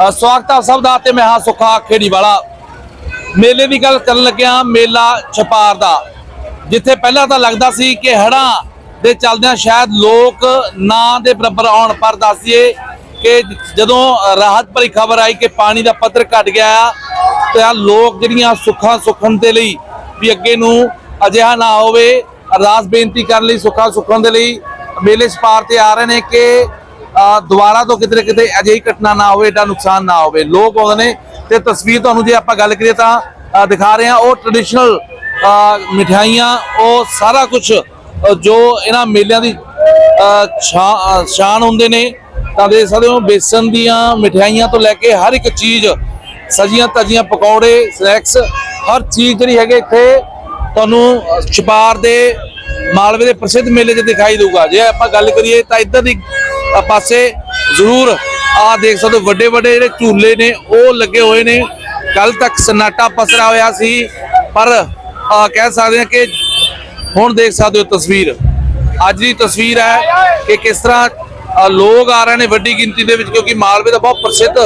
ਸਵਾਗਤ ਹੈ ਸਭ ਦਾ ਤੇ ਮੈਂ ਹਾਂ ਸੁਖਾ ਖੇੜੀ ਵਾਲਾ ਮੇਲੇ ਦੀ ਗੱਲ ਕਰਨ ਲੱਗਿਆ ਮੇਲਾ ਛਪਾਰ ਦਾ। ਜਿੱਥੇ ਪਹਿਲਾਂ ਤਾਂ ਲੱਗਦਾ ਸੀ ਕਿ ਹੜ੍ਹਾਂ ਦੇ ਚੱਲਦਿਆਂ ਸ਼ਾਇਦ ਲੋਕ ਨਾ ਦੇ ਬਰਾਬਰ ਆਉਣ, ਪਰ ਦੱਸੀਏ ਕਿ ਜਦੋਂ ਰਾਹਤ ਭਰੀ ਖਬਰ ਆਈ ਕਿ ਪਾਣੀ ਦਾ ਪੱਧਰ ਘਟ ਗਿਆ ਆ, ਤੇ ਆ ਲੋਕ ਜਿਹੜੀਆਂ ਸੁੱਖਾਂ ਸੁੱਖਣ ਦੇ ਲਈ ਵੀ ਅੱਗੇ ਨੂੰ ਅਜਿਹਾ ਨਾ ਹੋਵੇ ਅਰਦਾਸ ਬੇਨਤੀ ਕਰਨ ਲਈ ਸੁੱਖਾਂ ਸੁੱਖਣ ਦੇ ਲਈ ਮੇਲੇ ਛਪਾਰ ਤੇ ਆ ਰਹੇ ਨੇ ਕਿ ਦੁਬਾਰਾ ਤੋਂ ਕਿਤੇ ਨਾ ਕਿਤੇ ਅਜਿਹੀ ਘਟਨਾ ਨਾ ਹੋਵੇ ਏਡਾ ਨੁਕਸਾਨ ਨਾ ਹੋਵੇ। ਲੋਕ ਆਉਂਦੇ ਨੇ ਤੇ ਤਸਵੀਰ ਤੁਹਾਨੂੰ ਜੇ ਆਪਾਂ ਗੱਲ ਕਰੀਏ ਤਾਂ ਦਿਖਾ ਰਹੇ ਹਾਂ ਉਹ ਟ੍ਰੈਡੀਸ਼ਨਲ ਮਠਿਆਈਆਂ ਉਹ ਸਾਰਾ ਕੁਝ ਜੋ ਇਹਨਾਂ ਮੇਲਿਆਂ ਦੀ ਅ, ਸ਼ਾਨ ਹੁੰਦੇ ਨੇ। ਤਾਂ ਦੇਖ ਸਕਦੇ ਹੋ ਬੇਸਨ ਦੀਆਂ ਮਠਿਆਈਆਂ ਤੋਂ ਲੈ ਕੇ ਹਰ ਇੱਕ ਚੀਜ਼ ਸਜੀਆਂ ਤਜੀਆਂ ਪਕੌੜੇ ਸਨੈਕਸ ਹਰ ਚੀਜ਼ ਜਿਹੜੀ ਹੈਗੇ ਇੱਥੇ ਤੁਹਾਨੂੰ ਛਪਾਰ ਦੇ ਮਾਲਵੇ ਦੇ ਪ੍ਰਸਿੱਧ ਮੇਲੇ 'ਚ ਦਿਖਾਈ ਦੇਊਗਾ। ਜੇ ਆਪਾਂ ਗੱਲ ਕਰੀਏ ਤਾਂ ਇੱਧਰ ਦੀ ਪਾਸੇ ਜ਼ਰੂਰ ਆ ਦੇਖ ਸਕਦੇ ਹੋ ਵੱਡੇ ਵੱਡੇ ਜਿਹੜੇ ਝੂਲੇ ਨੇ ਉਹ ਲੱਗੇ ਹੋਏ ਨੇ। ਕੱਲ ਤੱਕ ਸਨਾਟਾ ਪਸਰਾ ਹੋਇਆ ਸੀ ਪਰ ਅ, ਕਹਿ ਸਕਦੇ ਹਾਂ ਕਿ ਹੁਣ ਦੇਖ ਸਕਦੇ ਹੋ ਤਸਵੀਰ। ਅੱਜ ਦੀ ਤਸਵੀਰ ਹੈ ਕਿ ਕਿਸ ਤਰ੍ਹਾਂ ਲੋਕ ਆ ਰਹੇ ਨੇ ਵੱਡੀ ਗਿਣਤੀ ਦੇ ਵਿੱਚ ਕਿਉਂਕਿ ਮਾਲਵੇ ਦਾ ਬਹੁਤ ਪ੍ਰਸਿੱਧ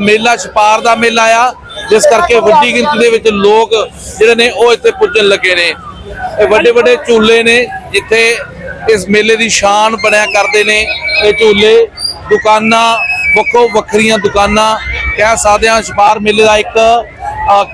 ਮੇਲਾ ਛਪਾਰ ਦਾ ਮੇਲਾ ਆ। ਜਿਸ ਕਰਕੇ ਵੱਡੀ ਗਿਣਤੀ ਦੇ ਵਿੱਚ ਲੋਕ ਜਿਹੜੇ ਨੇ ਉਹ ਇੱਥੇ ਪੁੱਜਣ ਲੱਗੇ ਨੇ। ਇਹ ਵੱਡੇ ਵੱਡੇ ਝੂਲੇ ਨੇ ਜਿੱਥੇ ਇਸ ਮੇਲੇ ਦੀ ਸ਼ਾਨ ਬਣਿਆ ਕਰਦੇ ਨੇ ਇਹ ਝੂਲੇ, ਦੁਕਾਨਾਂ, ਵੱਖੋ ਵੱਖਰੀਆਂ ਦੁਕਾਨਾਂ। ਕਹਿ ਸਕਦੇ ਹਾਂ ਛਪਾਰ ਮੇਲੇ ਦਾ ਇੱਕ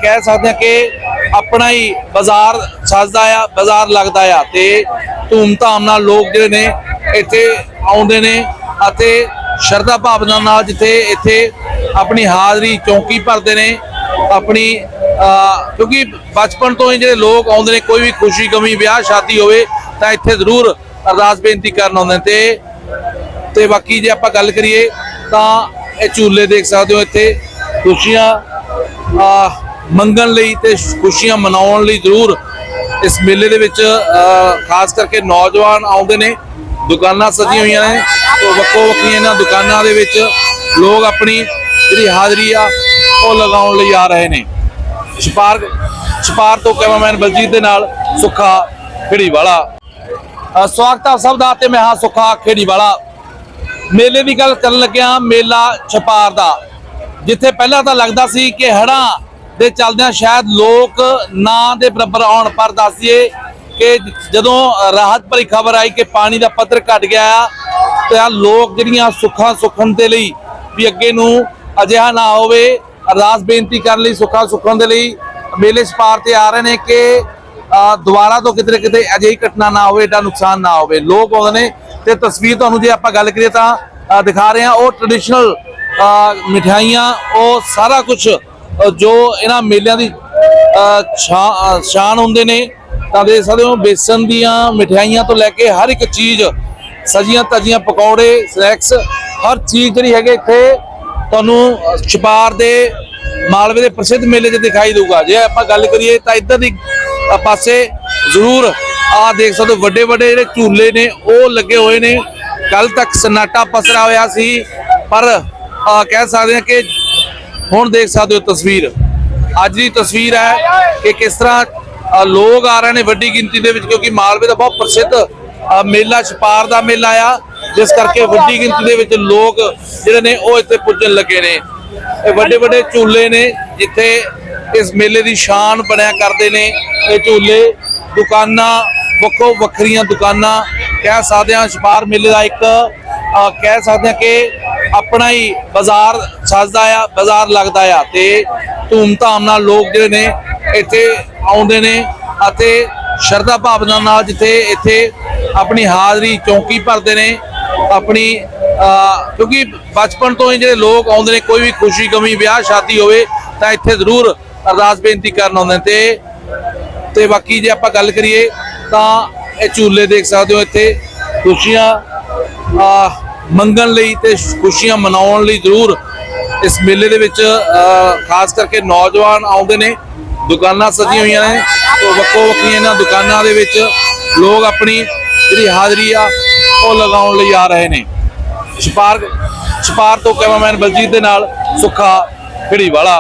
ਕਹਿ ਸਕਦੇ ਹਾਂ ਕਿ ਆਪਣਾ ਹੀ ਬਾਜ਼ਾਰ ਸਜਦਾ ਆ, ਬਾਜ਼ਾਰ ਲੱਗਦਾ ਆ ਤੇ ਧੂਮਧਾਮ ਨਾਲ ਲੋਕ ਜਿਹੜੇ ਨੇ ਇੱਥੇ ਆਉਂਦੇ ਨੇ ਅਤੇ ਸ਼ਰਧਾ ਭਾਵਨਾ ਨਾਲ ਜਿੱਥੇ ਇੱਥੇ ਆਪਣੀ ਹਾਜ਼ਰੀ ਚੌਂਕੀ ਭਰਦੇ ਨੇ, ਆਪਣੀ ਕਿਉਂਕਿ ਬਚਪਨ ਤੋਂ ਹੀ ਜਿਹੜੇ ਲੋਕ ਆਉਂਦੇ ਨੇ, ਕੋਈ ਵੀ ਖੁਸ਼ੀ ਗਮੀ ਵਿਆਹ, ਸ਼ਾਦੀ ਹੋਵੇ ਤਾਂ ਇੱਥੇ ਜ਼ਰੂਰ ਅਰਦਾਸ ਬੇਨਤੀ ਕਰਨ ਆਉਂਦੇ ਨੇ ਤੇ ਤੇ ਬਾਕੀ ਜੇ ਆਪਾਂ ਗੱਲ ਕਰੀਏ ਤਾਂ ਇਹ ਝੂਲੇ ਦੇਖ ਸਕਦੇ ਹੋ ਇੱਥੇ। ਖੁਸ਼ੀਆਂ ਆ ਮੰਗਣ ਲਈ ਤੇ ਖੁਸ਼ੀਆਂ ਮਨਾਉਣ ਲਈ ਜ਼ਰੂਰ ਇਸ ਮੇਲੇ ਦੇ ਵਿੱਚ ਖਾਸ ਕਰਕੇ ਨੌਜਵਾਨ ਆਉਂਦੇ ਨੇ। ਦੁਕਾਨਾਂ ਸਜੀਆਂ ਹੋਈਆਂ ਨੇ ਤੋਂ ਵੱਖੋ ਵੱਖਰੀਆਂ ਇਹਨਾਂ ਦੁਕਾਨਾਂ ਦੇ ਵਿੱਚ ਲੋਕ ਆਪਣੀ ਜਿਹੜੀ ਹਾਜ਼ਰੀ ਆ, ਉਹ ਲਗਾਉਣ ਲਈ ਆ ਰਹੇ ਨੇ। ਛਪਾਰ ਛਪਾਰ ਤੋਂ ਕੈਮਰਾਮੈਨ ਬਲਜੀਤ ਦੇ ਨਾਲ ਸੁੱਖਾ ਖੇੜੀ ਵਾਲਾ ਸਵਾਗਤ ਹੈ ਸਭ ਦਾ ਤੇ ਮੈਂ ਹਾਂ ਸੁੱਖਾ ਖੇੜੀ ਵਾਲਾ ਮੇਲੇ ਦੀ ਗੱਲ ਕਰਨ ਲੱਗਿਆ ਮੇਲਾ ਛਪਾਰ ਦਾ। ਜਿੱਥੇ ਪਹਿਲਾਂ ਤਾਂ ਲੱਗਦਾ ਸੀ ਕਿ ਹੜ੍ਹਾਂ ਦੇ ਚੱਲਦਿਆਂ ਸ਼ਾਇਦ ਲੋਕ ਨਾ ਦੇ ਬਰਾਬਰ ਆਉਣ, ਪਰ ਦੱਸੀਏ ਕਿ ਜਦੋਂ ਰਾਹਤ ਭਰੀ ਖਬਰ ਆਈ ਕਿ ਪਾਣੀ ਦਾ ਪੱਧਰ ਘਟ ਗਿਆ ਆ, ਤੇ ਆ ਲੋਕ ਜਿਹੜੀਆਂ ਸੁੱਖਾਂ ਸੁੱਖਣ ਦੇ ਲਈ ਵੀ ਅੱਗੇ ਨੂੰ ਅਜਿਹਾ ਨਾ ਹੋਵੇ ਅਰਦਾਸ ਬੇਨਤੀ ਕਰਨ ਲਈ ਸੁੱਖਾਂ ਸੁੱਖਣ ਦੇ ਲਈ ਮੇਲੇ ਛਪਾਰ ਤੇ ਆ ਰਹੇ ਨੇ ਕਿ ਦੁਬਾਰਾ ਤੋਂ ਕਿਤੇ ਨਾ ਕਿਤੇ ਅਜਿਹੀ ਘਟਨਾ ਨਾ ਹੋਵੇ ਏਡਾ ਨੁਕਸਾਨ ਨਾ ਹੋਵੇ। ਲੋਕ ਆਉਂਦੇ ਨੇ ਤੇ ਤਸਵੀਰ ਤੁਹਾਨੂੰ ਜੇ ਆਪਾਂ ਗੱਲ ਕਰੀਏ ਤਾਂ ਦਿਖਾ ਰਹੇ ਹਾਂ ਉਹ ਟ੍ਰੈਡੀਸ਼ਨਲ ਮਠਿਆਈਆਂ ਉਹ ਸਾਰਾ ਕੁਝ ਜੋ ਇਹਨਾਂ ਮੇਲਿਆਂ ਦੀ ਅ, ਸ਼ਾਨ ਹੁੰਦੇ ਨੇ। ਤਾਂ ਦੇਖ ਸਕਦੇ ਹੋ ਬੇਸਨ ਦੀਆਂ ਮਠਿਆਈਆਂ ਤੋਂ ਲੈ ਕੇ ਹਰ ਇੱਕ ਚੀਜ਼ ਸਜੀਆਂ ਤਜੀਆਂ ਪਕੌੜੇ ਸਨੈਕਸ ਹਰ ਚੀਜ਼ ਜਿਹੜੀ ਹੈਗੇ ਇੱਥੇ ਤੁਹਾਨੂੰ ਅ, ਛਪਾਰ ਦੇ ਮਾਲਵੇ ਦੇ ਪ੍ਰਸਿੱਧ ਮੇਲੇ 'ਚ ਦਿਖਾਈ ਦੇਊਗਾ। ਜੇ ਆਪਾਂ ਗੱਲ ਕਰੀਏ ਤਾਂ ਇੱਧਰ ਦੀ ਪਾਸੇ ਜ਼ਰੂਰ ਆ ਦੇਖ ਸਕਦੇ ਹੋ ਵੱਡੇ ਵੱਡੇ ਜਿਹੜੇ ਝੂਲੇ ਨੇ ਉਹ ਲੱਗੇ ਹੋਏ ਨੇ। ਕੱਲ ਤੱਕ ਸਨਾਟਾ ਪਸਰਾ ਹੋਇਆ ਸੀ ਪਰ ਅ, ਕਹਿ ਸਕਦੇ ਹਾਂ ਕਿ ਹੁਣ ਦੇਖ ਸਕਦੇ ਹੋ ਤਸਵੀਰ। ਅੱਜ ਦੀ ਤਸਵੀਰ ਹੈ ਕਿ ਕਿਸ ਤਰ੍ਹਾਂ ਲੋਕ ਆ ਰਹੇ ਨੇ ਵੱਡੀ ਗਿਣਤੀ ਦੇ ਵਿੱਚ ਕਿਉਂਕਿ ਮਾਲਵੇ ਦਾ ਬਹੁਤ ਪ੍ਰਸਿੱਧ ਮੇਲਾ ਛਪਾਰ ਦਾ ਮੇਲਾ ਆ। ਜਿਸ ਕਰਕੇ ਵੱਡੀ ਗਿਣਤੀ ਦੇ ਵਿੱਚ ਲੋਕ ਜਿਹੜੇ ਨੇ ਉਹ ਇੱਥੇ ਪੁੱਜਣ ਲੱਗੇ ਨੇ। ਇਹ ਵੱਡੇ ਵੱਡੇ ਝੂਲੇ ਨੇ ਜਿੱਥੇ ਇਸ ਮੇਲੇ ਦੀ ਸ਼ਾਨ ਬਣਿਆ ਕਰਦੇ ਨੇ ਇਹ ਝੂਲੇ, ਦੁਕਾਨਾਂ, ਵੱਖੋ ਵੱਖਰੀਆਂ ਦੁਕਾਨਾਂ। ਕਹਿ ਸਕਦੇ ਹਾਂ ਛਪਾਰ ਮੇਲੇ ਦਾ ਇੱਕ ਕਹਿ ਸਕਦੇ ਹਾਂ ਕਿ ਆਪਣਾ ਹੀ ਬਾਜ਼ਾਰ ਸਜਦਾ ਆ, ਬਾਜ਼ਾਰ ਲੱਗਦਾ ਆ ਤੇ ਧੂਮਧਾਮ ਨਾਲ ਲੋਕ ਜਿਹੜੇ ਨੇ ਇੱਥੇ ਆਉਂਦੇ ਨੇ ਅਤੇ ਸ਼ਰਧਾ ਭਾਵਨਾ ਨਾਲ ਜਿੱਥੇ ਇੱਥੇ ਆਪਣੀ ਹਾਜ਼ਰੀ ਚੌਂਕੀ ਭਰਦੇ ਨੇ, ਆਪਣੀ ਕਿਉਂਕਿ ਬਚਪਨ ਤੋਂ ਹੀ ਜਿਹੜੇ ਲੋਕ ਆਉਂਦੇ ਨੇ, ਕੋਈ ਵੀ ਖੁਸ਼ੀ, ਗਮੀ, ਵਿਆਹ, ਸ਼ਾਦੀ ਹੋਵੇ ਤਾਂ ਇੱਥੇ ਜ਼ਰੂਰ ਅਰਦਾਸ ਬੇਨਤੀ ਕਰਨ ਆਉਂਦੇ ਨੇ ਤੇ ਤੇ ਬਾਕੀ ਜੇ ਆਪਾਂ ਗੱਲ ਕਰੀਏ ਤਾਂ ਇਹ ਝੂਲੇ ਦੇਖ ਸਕਦੇ ਹੋ ਇੱਥੇ। ਖੁਸ਼ੀਆਂ, ਆ, ਮੰਗਣ ਲਈ ਤੇ ਖੁਸ਼ੀਆਂ ਮਨਾਉਣ ਲਈ ਜ਼ਰੂਰ ਇਸ ਮੇਲੇ ਦੇ ਵਿੱਚ ਖਾਸ ਕਰਕੇ ਨੌਜਵਾਨ ਆਉਂਦੇ ਨੇ। ਦੁਕਾਨਾਂ ਸਜੀਆਂ ਹੋਈਆਂ ਨੇ ਤੋਂ ਵੱਖੋ ਵੱਖਰੀਆਂ ਇਹਨਾਂ ਦੁਕਾਨਾਂ ਦੇ ਵਿੱਚ ਲੋਕ ਆਪਣੀ ਜਿਹੜੀ ਹਾਜ਼ਰੀ ਆ, ਉਹ ਲਗਾਉਣ ਲਈ ਆ ਰਹੇ ਨੇ। ਛਪਾਰ ਛਪਾਰ ਤੋਂ ਕੈਮਰਾਮੈਨ ਬਲਜੀਤ ਦੇ ਨਾਲ ਸੁੱਖਾ ਖੇੜੀ ਵਾਲਾ